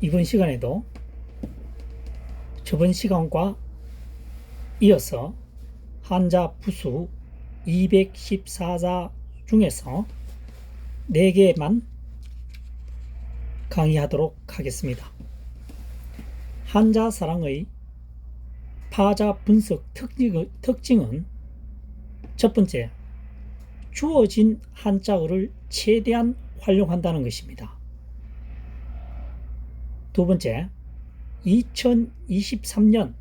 이번 시간에도 저번 시간과 이어서 한자 부수 214자 중에서 4개만 강의하도록 하겠습니다. 한자 사랑의 파자 분석 특징- 특징은 첫 번째, 주어진 한자어를 최대한 활용한다는 것입니다. 두 번째, 2023년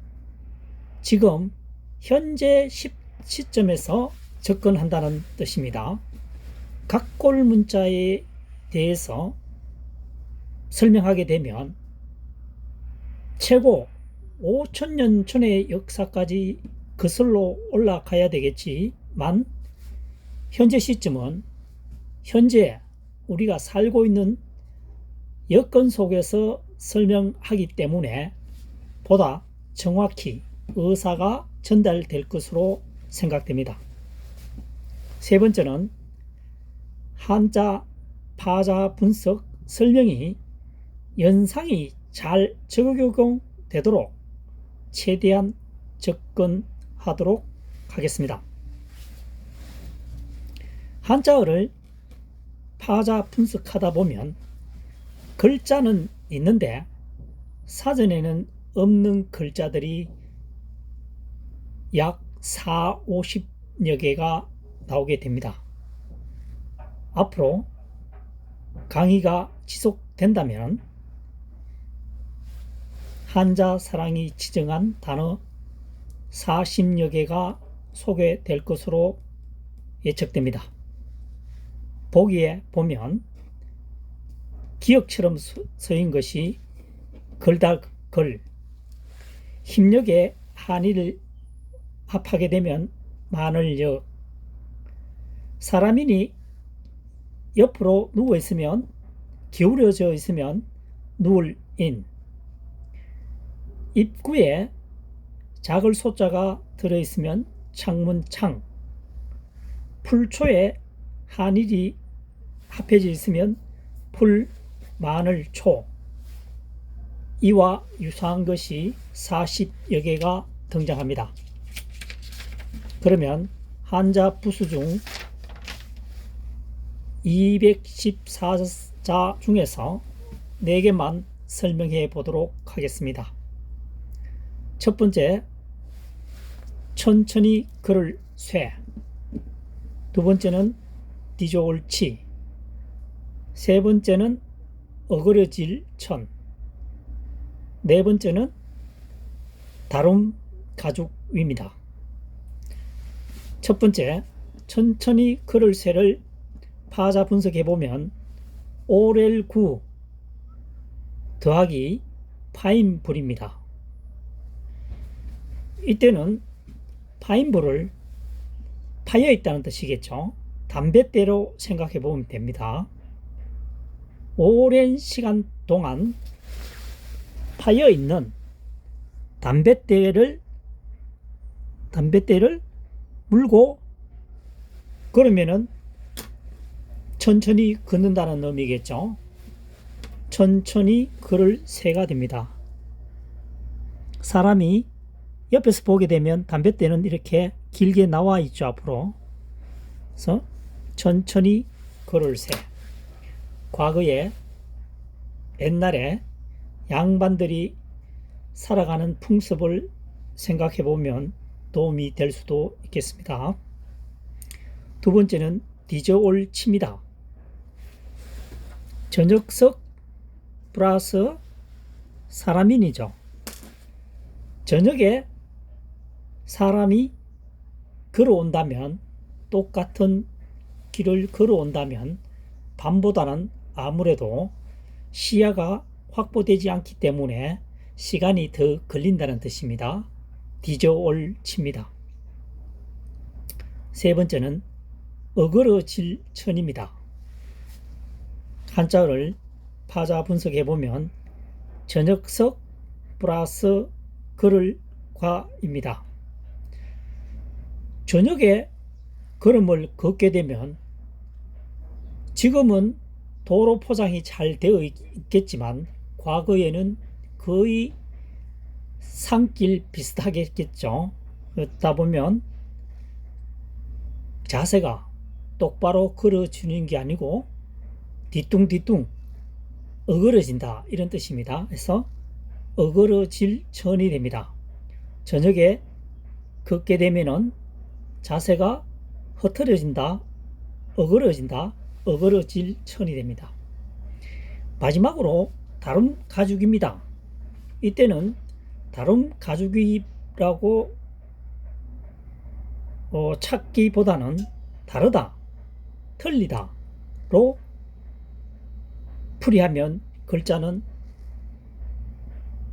지금 현재 시, 시점에서 접근한다는 뜻입니다. 각골 문자에 대해서 설명하게 되면 최고 5천년 전의 역사까지 거슬러 올라가야 되겠지만 현재 시점은 현재 우리가 살고 있는 여건 속에서 설명하기 때문에 보다 정확히 의사가 전달될 것으로 생각됩니다. 세 번째는 한자 파자 분석 설명이 연상이 잘 적용되도록 최대한 접근하도록 하겠습니다. 한자어를 파자 분석하다 보면 글자는 있는데 사전에는 없는 글자들이 약 4, 50여 개가 나오게 됩니다. 앞으로 강의가 지속된다면 한자 사랑이 지정한 단어 40여 개가 소개될 것으로 예측됩니다. 보기에 보면 기억처럼 서인 것이 걸다 걸. 힘력의 한의를 합하게 되면 마늘역 사람이니 옆으로 누워 있으면 기울여져 있으면 누울 인. 입구에 작을 소자가 들어 있으면 창문 창. 풀초에 한일이 합해져 있으면 풀 마늘 초 이와 유사한 것이 40여 개가 등장합니다. 그러면 한자 부수 중 214자 중에서 4개만 설명해 보도록 하겠습니다. 첫 번째, 천천히 글을 쇠. 두 번째는 디조올치. 세 번째는 어그러질 천. 네 번째는 다룸 가죽 위입니다. 첫 번째, 천천히 글을 쇠를 파자 분석해 보면 오렐구 더하기 파인불입니다. 이때는 파인불을 파여 있다는 뜻이겠죠. 담뱃대로 생각해 보면 됩니다. 오랜 시간 동안 파여 있는 담뱃대를 담뱃대를 물고 그러면은 천천히 걷는다는 의미겠죠. 천천히 걸을 새가 됩니다. 사람이 옆에서 보게 되면 담뱃대는 이렇게 길게 나와 있죠 앞으로. 그래서 천천히 걸을 새. 과거에 옛날에 양반들이 살아가는 풍습을 생각해 보면 도움이 될 수도 있겠습니다. 두 번째는 디저올 치입니다. 저녁석 플러스 사람인이죠. 저녁에 사람이 걸어온다면 똑같은 길을 걸어온다면 밤보다는 아무래도 시야가 확보되지 않기 때문에 시간이 더 걸린다는 뜻입니다. 디저올 칩니다. 세 번째는 어그러질 천입니다. 한자어를 파자 분석해 보면 저녁석 플러스 걸을 과입니다. 저녁에 걸음을 걷게 되면 지금은 도로 포장이 잘 되어 있겠지만 과거에는 거의 산길 비슷하겠죠. 그러다 보면 자세가 똑바로 걸어주는 게 아니고 뒤뚱뒤뚱 어그러진다 이런 뜻입니다. 그래서 어그러질 천이 됩니다. 저녁에 걷게 되면은 자세가 흐트러진다, 어그러진다, 어그러질 천이 됩니다. 마지막으로 다름 가죽입니다. 이때는 다름 가죽이라고 어, 찾기보다는 다르다, 틀리다로 풀이하면 글자는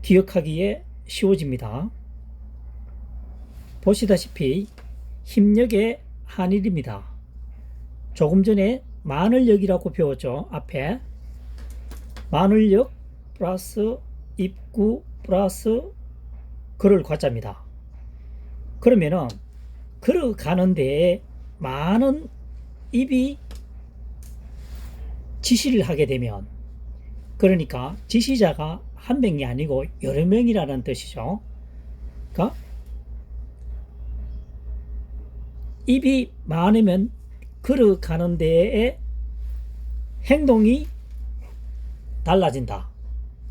기억하기에 쉬워집니다. 보시다시피 힘력의 한일입니다. 조금 전에 마늘역이라고 배웠죠. 앞에 마늘역 플러스 입구 플러스 걸을 과자입니다. 그러면은 걸어가는 데에 많은 입이 지시를 하게 되면 그러니까 지시자가 한 명이 아니고 여러 명이라는 뜻이죠. 그러니까 입이 많으면 걸어가는 데에 행동이 달라진다.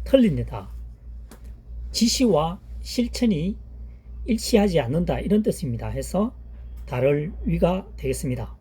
틀린다. 지시와 실천이 일치하지 않는다. 이런 뜻입니다. 해서 다를 위가 되겠습니다.